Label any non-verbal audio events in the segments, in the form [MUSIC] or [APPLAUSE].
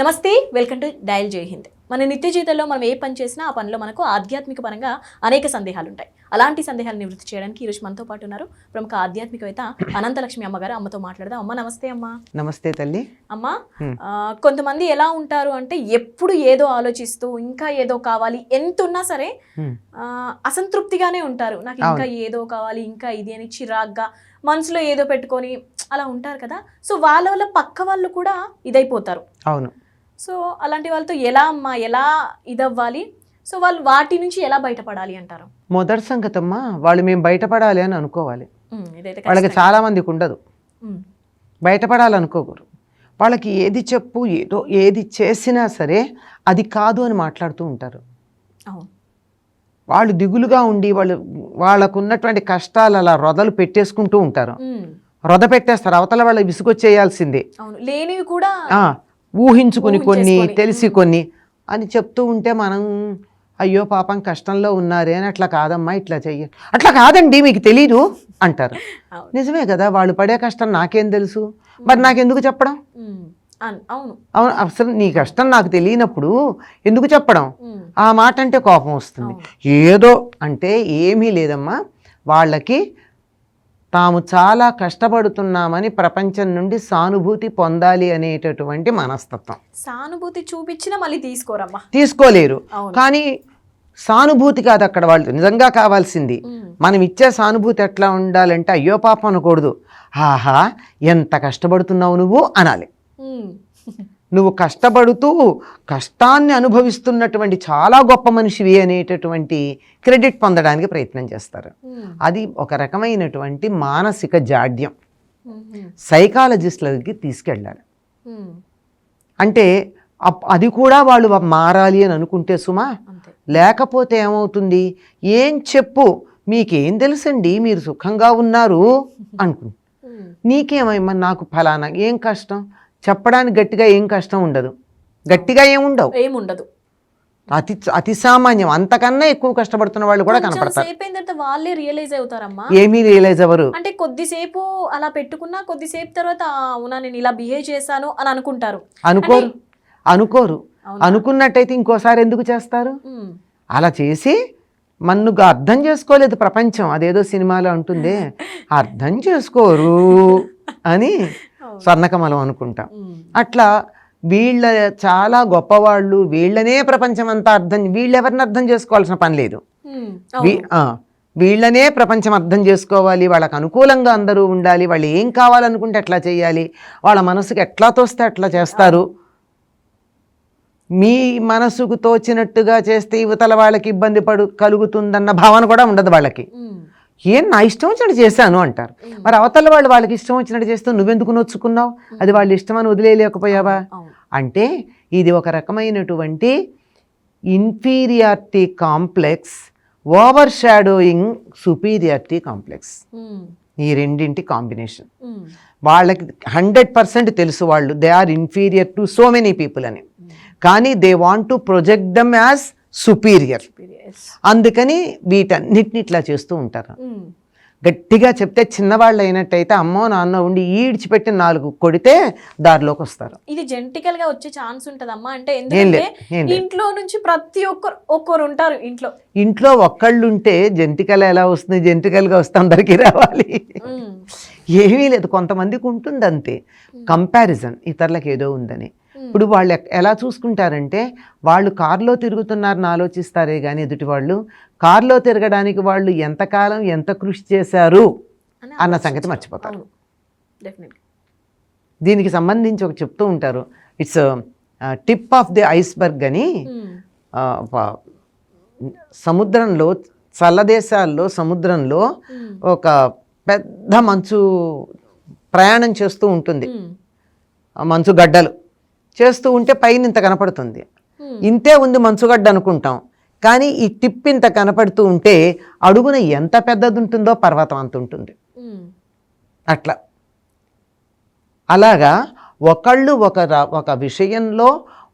నమస్తే welcome to dial జై హింద్. మన నిత్య జీవితంలో మనం ఏ పని చేసినా ఆ పనిలో మనకు ఆధ్యాత్మిక పరంగా అనేక సందేహాలు ఉంటాయి అలాంటి సందేహాలు నివృత్తి చేయడానికి ఈరోజు మనతో పాటు ఉన్నారు ప్రముఖ ఆధ్యాత్మికవేత్త అనంతలక్ష్మి అమ్మగారు. అమ్మతో మాట్లాడదాం. అమ్మ నమస్తే అమ్మ. నమస్తే తల్లి. అమ్మ కొంతమంది ఎలా ఉంటారు అంటే ఎప్పుడు ఏదో ఆలోచిస్తూ ఇంకా ఏదో కావాలి ఎంత ఉన్నా సరే అసంతృప్తిగానే ఉంటారు. నాకు ఇంకా ఏదో కావాలి ఇంకా ఇది అని చిరాగ్గా మనసులో ఏదో పెట్టుకొని అలా ఉంటారు కదా. సో వాళ్ళ వల్ల పక్క వాళ్ళు కూడా ఇదైపోతారు. అవును. సో అలాంటి వాళ్ళతో ఎలా అమ్మా ఎలా ఇదవ్వాలి? సో వాళ్ళు వాటి నుంచి ఎలా బయటపడాలి అంటారు? మొదటి సంగతమ్మా వాళ్ళు మేము బయటపడాలి అని అనుకోవాలి. వాళ్ళకి. చాలా మందికి ఉండదు. ఉమ్, బయటపడాలనుకోకూరు వాళ్ళకి ఏది చెప్పు ఏదో ఏది చేసినా సరే అది కాదు అని మాట్లాడుతూ ఉంటారు. వాళ్ళు దిగులుగా ఉండి వాళ్ళు వాళ్ళకు ఉన్నటువంటి కష్టాలు అలా రొదలు పెట్టేసుకుంటూ ఉంటారు. రొద పెట్టేస్తారు అవతల వాళ్ళ విసుగొచ్చేయాల్సిందే. అవును లేనివి కూడా ఊహించుకుని కొన్ని. తెలిసి కొన్ని అని చెప్తూ ఉంటే మనం అయ్యో పాపం కష్టంలో ఉన్నారే అని అట్లా కాదమ్మా ఇట్లా చెయ్య. అట్లా కాదండి మీకు తెలీదు అంటారు. నిజమే కదా వాళ్ళు పడే కష్టం నాకేం తెలుసు? మరి నాకెందుకు చెప్పడం? అవును. అవును అసలు నీ కష్టం నాకు తెలియనప్పుడు ఎందుకు చెప్పడం? ఆ మాట అంటే కోపం వస్తుంది. ఏదో అంటే ఏమీ లేదమ్మా వాళ్ళకి తాము చాలా కష్టపడుతున్నామని ప్రపంచం నుండి సానుభూతి పొందాలి అనేటటువంటి మనస్తత్వం. సానుభూతి చూపించినా మళ్ళీ తీసుకోరమ్మా. తీసుకోలేరు. కానీ సానుభూతి కాదు అక్కడ వాళ్ళు నిజంగా కావాల్సింది. మనం ఇచ్చే సానుభూతి ఎట్లా ఉండాలంటే అయ్యో పాపం అనకూడదు. ఆహా ఎంత కష్టపడుతున్నావు నువ్వు అనాలి. [LAUGHS] నువ్వు కష్టపడుతూ కష్టాన్ని అనుభవిస్తున్నటువంటి చాలా గొప్ప మనిషివి అనేటటువంటి క్రెడిట్ పొందడానికి ప్రయత్నం చేస్తారు. అది ఒక రకమైనటువంటి మానసిక జాడ్యం. సైకాలజిస్టులకి తీసుకెళ్ళాలి. అంటే అది కూడా వాళ్ళు మారాలి అని అనుకుంటే సుమా లేకపోతే ఏమవుతుంది? ఏం చెప్పు? మీకేం తెలుసండి? మీరు సుఖంగా ఉన్నారు [LAUGHS] అనుకు ఉమ్, నీకేమైనా నాకు ఫలానా ఏం కష్టం? చెప్పడానికి గట్టిగా ఏం కష్టం ఉండదు. గట్టిగా ఏం ఉండవు. ఏముండదు. అతి అతి సామాన్యం. అంతకన్నా ఎక్కువ కష్టపడుతున్న వాళ్ళు కూడా కనపడతారు. వాళ్ళే రియలైజ్ అవుతారమ్మా. ఏమీ రియలైజ్ అవ్వరు. అంటే కొద్దిసేపు అలా పెట్టుకున్నా కొద్దిసేపు తర్వాత "ఆ, అవునా నేను ఇలా బిహేవ్ చేశాను అని అనుకుంటారు. అనుకోరు. అనుకోరు? అనుకున్నట్టయితే ఇంకోసారి ఎందుకు చేస్తారు? అలా చేసి మన్నుగా అర్థం చేసుకోలేదు ప్రపంచం. అదేదో సినిమాలో అంటుందే [LAUGHS] అర్థం చేసుకోరు అని. స్వర్ణకమలం అనుకుంటాం. అట్లా వీళ్ళ చాలా గొప్పవాళ్ళు వీళ్ళనే ప్రపంచం అంతా అర్థం వీళ్ళెవరిని అర్థం చేసుకోవాల్సిన పని లేదు. వీళ్ళనే ప్రపంచం అర్థం చేసుకోవాలి వాళ్ళకి అనుకూలంగా అందరూ ఉండాలి వాళ్ళు ఏం కావాలనుకుంటే ఎట్లా చేయాలి వాళ్ళ మనసుకు ఎట్లా తోస్తే అట్లా చేస్తారు. మీ మనసుకు తోచినట్టుగా చేస్తే యువతల వాళ్ళకి ఇబ్బంది పడు కలుగుతుందన్న భావన కూడా ఉండదు వాళ్ళకి. ఏం నా ఇష్టం వచ్చినట్టు చేశాను అంటారు. మరి అవతల వాళ్ళు వాళ్ళకి ఇష్టం వచ్చినట్టు చేస్తే నువ్వెందుకు నొచ్చుకున్నావు? అది వాళ్ళ ఇష్టమని వదిలేయలేకపోయావా? అంటే ఇది ఒక రకమైనటువంటి inferiority complex over shadowing superiority complex ఈ రెండింటి కాంబినేషన్ వాళ్ళకి హండ్రెడ్ పర్సెంట్ తెలుసు వాళ్ళు. They are inferior to so many people అని. కానీ they want to project them as superior. అందుకని వీటన్నిటిని ఇట్లా చేస్తూ ఉంటారు. గట్టిగా చెప్తే చిన్నవాళ్ళు అయినట్టయితే అమ్మో నాన్న ఉండి ఈడ్చిపెట్టి నాలుగు కొడితే దారిలోకి వస్తారు. ఇది జెంటికల్గా వచ్చే ఛాన్స్ ఉంటదమ్మా. అంటే ఎందుకంటే ఇంట్లో నుంచి ప్రతి ఒక్కరు ఒక్కరు ఉంటారు ఇంట్లో. ఇంట్లో ఒక్కళ్ళుంటే జంతికలు ఎలా వస్తుంది? జంతికలుగా వస్తే అందరికీ రావాలి. ఏమీ లేదు కొంతమందికి ఉంటుంది అంతే కంపారిజన్ ఇతరులకు ఏదో ఉందని. ఇప్పుడు వాళ్ళు ఎలా చూసుకుంటారంటే వాళ్ళు కారులో తిరుగుతున్నారని ఆలోచిస్తారే కానీ ఎదుటి వాళ్ళు కారులో తిరగడానికి వాళ్ళు ఎంతకాలం ఎంత కృషి చేశారు అని అన్న. సంగతి మర్చిపోతారు. దీనికి సంబంధించి ఒక చెప్తూ ఉంటారు. It's tip of the iceberg అని సముద్రంలో చల్లదేశాల్లో సముద్రంలో ఒక పెద్ద మంచు ప్రయాణం చేస్తూ ఉంటుంది. మంచు గడ్డలు. చేస్తూ ఉంటే పైన ఇంత కనపడుతుంది. ఇంతే ఉంది మంచుగడ్డ అనుకుంటాం. కానీ ఈ టిప్ ఇంత కనపడుతూ ఉంటే అడుగున ఎంత పెద్దది ఉంటుందో పర్వతం అంత ఉంటుంది. అట్లా. అలాగా ఒకళ్ళు ఒక ఒక విషయంలో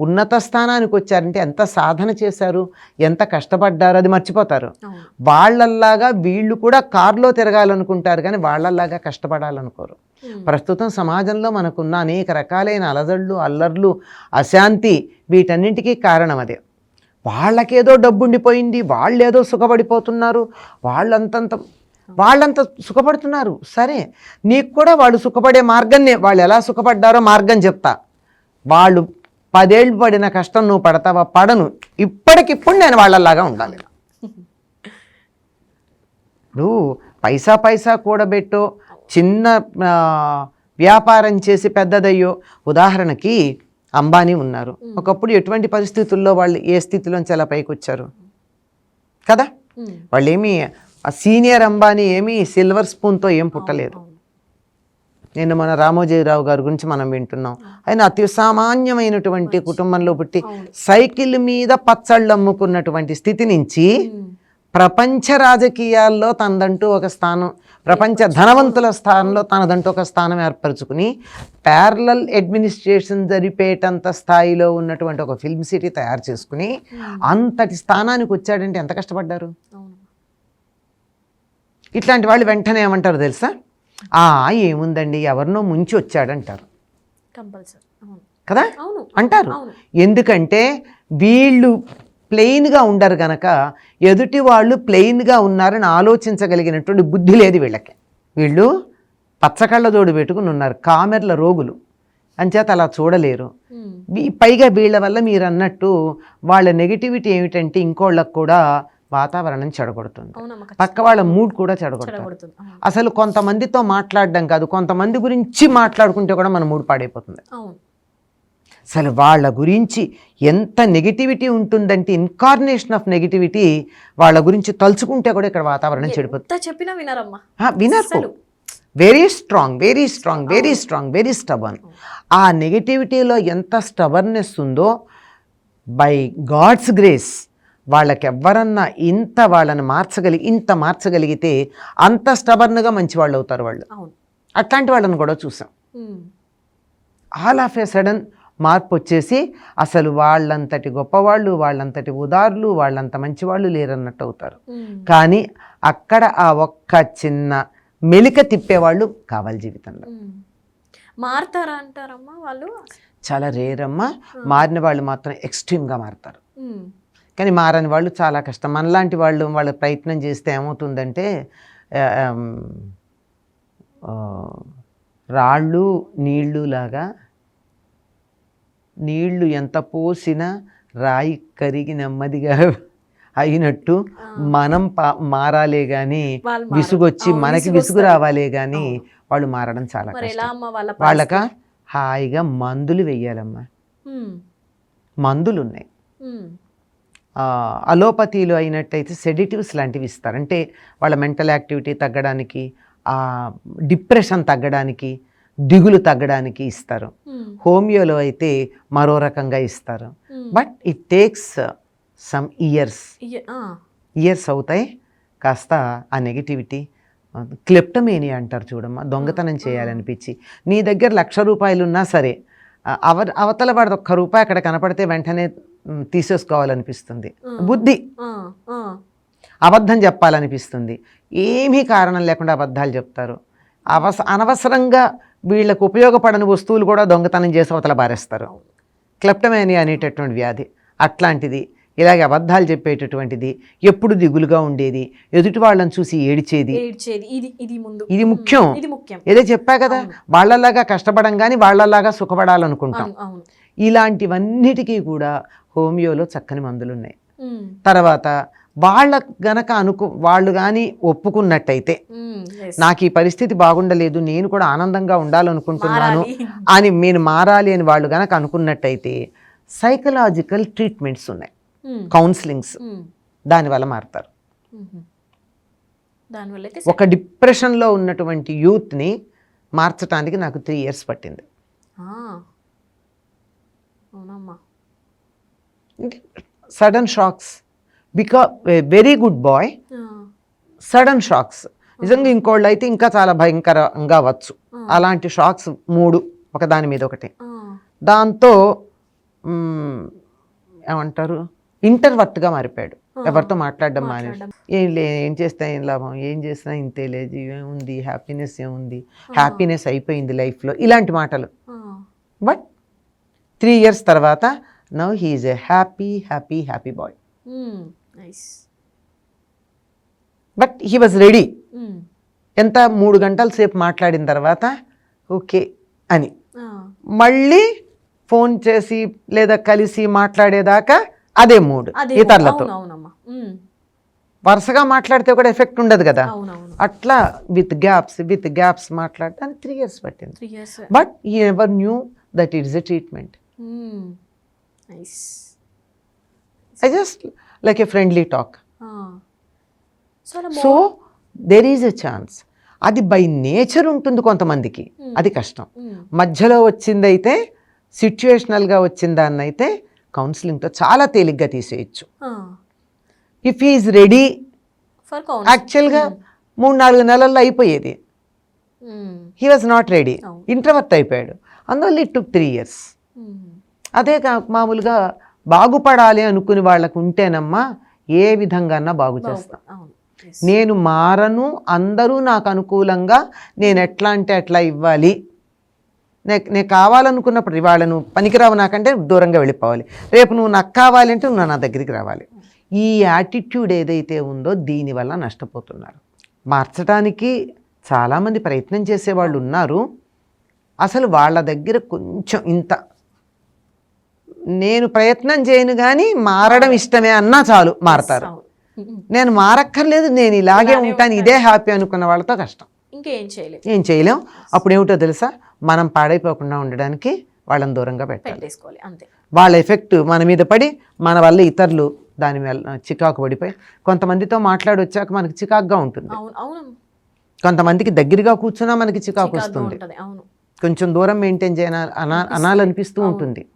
ఉన్నత స్థానానికి వచ్చారంటే ఎంత సాధన చేశారు ఎంత కష్టపడ్డారు అది మర్చిపోతారు. వాళ్ళల్లాగా వీళ్ళు కూడా కారులో తిరగాలనుకుంటారు కానీ వాళ్ళల్లాగా కష్టపడాలనుకోరు. ప్రస్తుతం సమాజంలో మనకున్న అనేక రకాలైన అలజడులు అల్లర్లు అశాంతి వీటన్నింటికీ కారణం అదే. వాళ్ళకేదో డబ్బు ఉండిపోయింది వాళ్ళేదో సుఖపడిపోతున్నారు వాళ్ళంతంత వాళ్ళంత సుఖపడుతున్నారు. సరే నీకు కూడా వాళ్ళు సుఖపడే మార్గాన్ని వాళ్ళు ఎలా సుఖపడ్డారో మార్గం చెప్తా. వాళ్ళు పదేళ్ళు పడిన కష్టం నువ్వు పడతావా? పడను. ఇప్పటికిప్పుడు నేను వాళ్ళలాగా ఉండాలి. ఇప్పుడు పైసా పైసా కూడబెట్టో చిన్న వ్యాపారం చేసి పెద్దదయ్యో. ఉదాహరణకి అంబానీ ఉన్నారు. ఒకప్పుడు ఎటువంటి పరిస్థితుల్లో వాళ్ళు ఏ స్థితిలోంచి అలా పైకి వచ్చారు కదా? ఉమ్. వాళ్ళు ఏమి ఆ సీనియర్ అంబానీ ఏమి సిల్వర్ స్పూన్తో ఏం పుట్టలేదు. నేను మన రామోజీరావు గారి గురించి మనం వింటున్నాం. ఆయన అతి సామాన్యమైనటువంటి కుటుంబంలో పుట్టి సైకిల్ మీద పచ్చళ్ళు అమ్ముకున్నటువంటి స్థితి నుంచి. ప్రపంచ రాజకీయాల్లో తనదంటూ ఒక స్థానం ప్రపంచ ధనవంతుల స్థానంలో తనదంటూ ఒక స్థానం ఏర్పరచుకుని ప్యారలల్ అడ్మినిస్ట్రేషన్ జరిపేటంత స్థాయిలో ఉన్నటువంటి ఒక ఫిల్మ్ సిటీ తయారు చేసుకుని అంతటి స్థానానికి వచ్చాడంటే ఎంత కష్టపడ్డారు? ఇట్లాంటి వాళ్ళు వెంటనే ఏమంటారు తెలుసా? ఏముందండి? ఎవరినో ముంచి వచ్చాడంటారు. కంపల్సరీ. కదా? అంటారు. ఎందుకంటే వీళ్ళు ప్లెయిన్గా ఉండరు గనక ఎదుటి వాళ్ళు ప్లెయిన్గా ఉన్నారని ఆలోచించగలిగినటువంటి బుద్ధి లేదు వీళ్ళకి. వీళ్ళు పచ్చకళ్ళజోడు పెట్టుకుని ఉన్నారు కామెర్ల రోగులు. అంచేత అలా చూడలేరు. పైగా వీళ్ళ వల్ల మీరు అన్నట్టు వాళ్ళ నెగిటివిటీ ఏమిటంటే ఇంకోళ్ళకు కూడా వాతావరణం చెడగొడుతుంది. పక్క వాళ్ళ మూడ్ కూడా చెడగొడుతుంది. అసలు కొంతమందితో మాట్లాడడం కాదు కొంతమంది గురించి మాట్లాడుకుంటే కూడా మన మూడు పాడైపోతుంది. అసలు వాళ్ళ గురించి ఎంత నెగిటివిటీ ఉంటుందంటే ఇన్కార్నేషన్ ఆఫ్ నెగిటివిటీ వాళ్ళ గురించి తలుచుకుంటే కూడా ఇక్కడ వాతావరణం చెడిపోతుంది. చెప్పినా వినరమ్మా. వినరు. Very strong very strong very strong very stubborn ఆ నెగిటివిటీలో ఎంత స్టబర్నెస్ ఉందో బై గాడ్స్ గ్రేస్ వాళ్ళకి ఎవరన్నా ఇంత వాళ్ళని మార్చగలిగి ఇంత మార్చగలిగితే అంత స్టబర్న్గా మంచి వాళ్ళు. అవుతారు వాళ్ళు అట్లాంటి వాళ్ళని కూడా చూసాం. ఆల్ ఆఫ్ ఏ సడన్ మార్పు వచ్చేసి అసలు వాళ్ళంతటి గొప్పవాళ్ళు వాళ్ళంతటి ఉదారులు వాళ్ళంత మంచివాళ్ళు లేరన్నట్టు అవుతారు. కానీ అక్కడ ఆ ఒక్క చిన్న మెలిక తిప్పేవాళ్ళు కావాలి జీవితంలో. మారుతారా అంటారమ్మా వాళ్ళు? చాలా రేరమ్మా. మారిన వాళ్ళు మాత్రం ఎక్స్ట్రీమ్గా మారుతారు. కానీ మారని వాళ్ళు చాలా కష్టం. మనలాంటి వాళ్ళు వాళ్ళ ప్రయత్నం చేస్తే ఏమవుతుందంటే రాళ్ళు నీళ్ళు లాగా నీళ్ళు ఎంత పోసినా రాయి కరిగి నెమ్మదిగా [LAUGHS] అయినట్టు మనం పా మారాలే కానీ. విసుగొచ్చి మనకి విసుగు. రావాలే కానీ వాళ్ళు మారడం చాలా కష్టం. వాళ్ళక హాయిగా మందులు వెయ్యాలమ్మా. మందులు ఉన్నాయి అలోపతిలో అయినట్టయితే సెడిటివ్స్ లాంటివి ఇస్తారు. అంటే వాళ్ళ మెంటల్ యాక్టివిటీ తగ్గడానికి ఆ డిప్రెషన్ తగ్గడానికి దిగులు తగ్గడానికి ఇస్తారు. హోమియోలో అయితే మరో రకంగా ఇస్తారు. But it takes some years. Years అవుతాయి. కాస్త ఆ నెగిటివిటీ క్లెప్టమేనియా అంటారు చూడమ్మా. దొంగతనం చేయాలనిపించి. నీ దగ్గర లక్ష రూపాయలు ఉన్నా సరే అవ అవతల వాడిది ఒక్క రూపాయి అక్కడ కనపడితే వెంటనే తీసేసుకోవాలనిపిస్తుంది. బుద్ధి. అబద్ధం చెప్పాలనిపిస్తుంది. ఏమీ కారణం లేకుండా అబద్ధాలు చెప్తారు. అవస అనవసరంగా వీళ్ళకు ఉపయోగపడని వస్తువులు కూడా దొంగతనం చేసి అవతల బారేస్తారు క్లెప్టమేనియా అనేటటువంటి వ్యాధి. అట్లాంటిది. ఇలాగే అబద్ధాలు చెప్పేటటువంటిది ఎప్పుడు దిగులుగా ఉండేది ఎదుటి వాళ్ళని చూసి ఏడిచేది. ఇది ముఖ్యం. ఏదో చెప్పా కదా వాళ్ళలాగా కష్టపడం కానీ వాళ్ళలాగా సుఖపడాలనుకుంటాం. ఇలాంటివన్నిటికీ కూడా హోమియోలో చక్కని మందులు ఉన్నాయి. తర్వాత వాళ్ళ గనక అనుకు వాళ్ళు కానీ ఒప్పుకున్నట్టయితే. నాకు ఈ పరిస్థితి బాగుండలేదు నేను కూడా ఆనందంగా ఉండాలనుకుంటున్నాను. అని నేను మారాలి అని వాళ్ళు గనక అనుకున్నట్టయితే సైకలాజికల్ ట్రీట్మెంట్స్ ఉన్నాయి. Counsellings um. దానివల్ల మారుతారు. అయితే ఒక డిప్రెషన్లో ఉన్నటువంటి యూత్ని మార్చడానికి నాకు త్రీ ఇయర్స్ పట్టింది. Sudden shocks. బికా very good boy. Sudden shocks. నిజంగా ఇంకోళ్ళు అయితే ఇంకా చాలా భయంకరంగా అవ్వచ్చు. అలాంటి షాక్స్ మూడు ఒకదాని మీద ఒకటి. దాంతో ఏమంటారు? ఇంటర్వర్ట్గా మారిపోయాడు. ఎవరితో మాట్లాడడం మానేసి. ఏం లే ఏం చేస్తా ఏం లాభం ఏం చేసినా ఇంతే లేదు ఏముంది హ్యాపీనెస్ ఏముంది హ్యాపీనెస్ అయిపోయింది లైఫ్లో. ఇలాంటి మాటలు. బట్ త్రీ ఇయర్స్ తర్వాత now he is a happy happy happy boy but he was ready. ఎంత? మూడు గంటల సేపు మాట్లాడిన తర్వాత ఓకే అని. మళ్ళీ ఫోన్ చేసి లేదా కలిసి మాట్లాడేదాకా అదే మూడు ఇతరులతో. వరుసగా మాట్లాడితే కూడా ఎఫెక్ట్ ఉండదు కదా. అట్లా విత్ గ్యాప్స్ విత్ గ్యాప్స్ మాట్లాడడానికి త్రీ ఇయర్స్ పట్టింది. బట్ ఈ ever knew that it is a treatment I just like a friendly talk so there is a chance అది బై నేచర్ ఉంటుంది కొంతమందికి. అది కష్టం. మధ్యలో వచ్చిందైతే సిచ్యువేషనల్గా వచ్చిన దాన్ని అయితే కౌన్సిలింగ్తో చాలా తేలిగ్గా తీసేయచ్చు. ఇఫ్ ఈజ్ రెడీ యాక్చువల్గా మూడు నాలుగు నెలల్లో అయిపోయేది. హీ వాజ్ నాట్ రెడీ అవును. ఇంట్రవర్ట్ అయిపోయాడు. అందువల్ల ఇట్ టుక్ త్రీ ఇయర్స్. అదే కా- మామూలుగా బాగుపడాలి అనుకుని వాళ్ళకు ఉంటేనమ్మా ఏ విధంగా బాగు చేస్తాం. నేను మారను అందరూ నాకు అనుకూలంగా నేను ఎట్లా అంటే ఎట్లా ఇవ్వాలి. నేను కావాలనుకున్నప్పుడు ఇవాళ నువ్వు పనికిరావు నాకంటే దూరంగా వెళ్ళిపోవాలి. రేపు నువ్వు నాకు కావాలంటే నువ్వు నా దగ్గరికి రావాలి. ఈ యాటిట్యూడ్ ఏదైతే ఉందో దీనివల్ల నష్టపోతున్నారు. మార్చడానికి చాలామంది ప్రయత్నం చేసేవాళ్ళు ఉన్నారు. అసలు వాళ్ళ దగ్గర కొంచెం ఇంత నేను ప్రయత్నం చేయను కానీ మారడం ఇష్టమే అన్నా చాలు మారతారు. నేను మారక్కర్లేదు నేను ఇలాగే ఉంటాను ఇదే హ్యాపీ అనుకున్న వాళ్ళతో కష్టం. ఇంకేం చేయలేదు ఏం చేయలేం? అప్పుడు ఏమిటో తెలుసా? మనం పాడైపోకుండా ఉండడానికి వాళ్ళని దూరంగా పెట్టాలి. అంతే. వాళ్ళ ఎఫెక్ట్ మన మీద పడి మన వల్ల ఇతరులు దాని మీద చికాకు పడిపోయి కొంతమందితో మాట్లాడి వచ్చాక మనకి చికాకుగా ఉంటుంది. కొంతమందికి దగ్గరగా కూర్చున్నా మనకి చికాకు వస్తుంది. కొంచెం దూరం మెయింటైన్ చేయాలి అనా అనాలనిపిస్తూ ఉంటుంది.